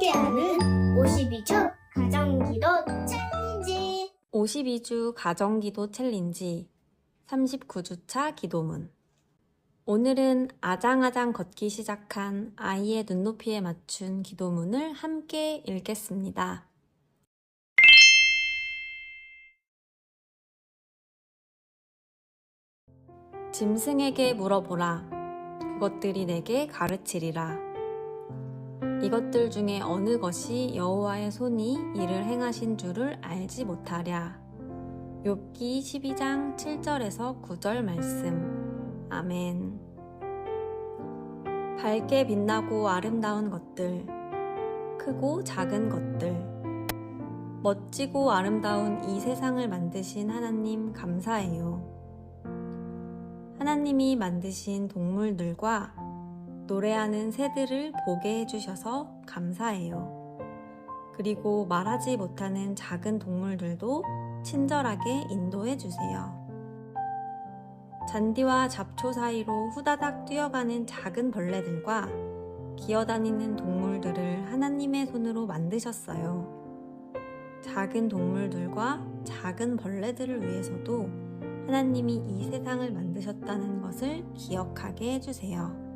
52주 가정기도 챌린지 52주 가정기도 챌린지 39주차 기도문 오늘은 아장아장 걷기 시작한 아이의 눈높이에 맞춘 기도문을 함께 읽겠습니다. 짐승에게 물어보라. 그것들이 내게 가르치리라. 이것들 중에 어느 것이 여호와의 손이 이를 행하신 줄을 알지 못하랴. 욥기 12장 7절에서 9절 말씀. 아멘. 밝게 빛나고 아름다운 것들, 크고 작은 것들, 멋지고 아름다운 이 세상을 만드신 하나님 감사해요. 하나님이 만드신 동물들과 노래하는 새들을 보게 해주셔서 감사해요. 그리고 말하지 못하는 작은 동물들도 친절하게 인도해 주세요. 잔디와 잡초 사이로 후다닥 뛰어가는 작은 벌레들과 기어다니는 동물들을 하나님의 손으로 만드셨어요. 작은 동물들과 작은 벌레들을 위해서도 하나님이 이 세상을 만드셨다는 것을 기억하게 해주세요.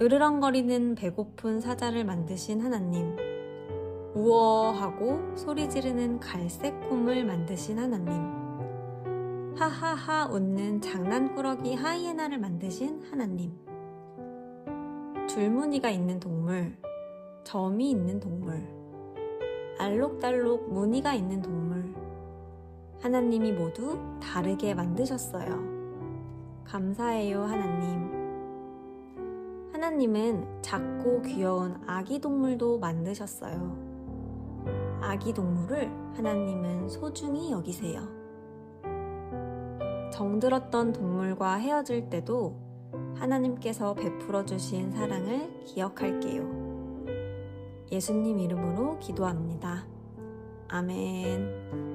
으르렁거리는 배고픈 사자를 만드신 하나님, 우어하고 소리 지르는 갈색 곰을 만드신 하나님, 하하하 웃는 장난꾸러기 하이에나를 만드신 하나님, 줄무늬가 있는 동물, 점이 있는 동물, 알록달록 무늬가 있는 동물, 하나님이 모두 다르게 만드셨어요. 감사해요, 하나님. 하나님은 작고 귀여운 아기 동물도 만드셨어요. 아기 동물을 하나님은 소중히 여기세요. 정들었던 동물과 헤어질 때도 하나님께서 베풀어 주신 사랑을 기억할게요. 예수님 이름으로 기도합니다. 아멘.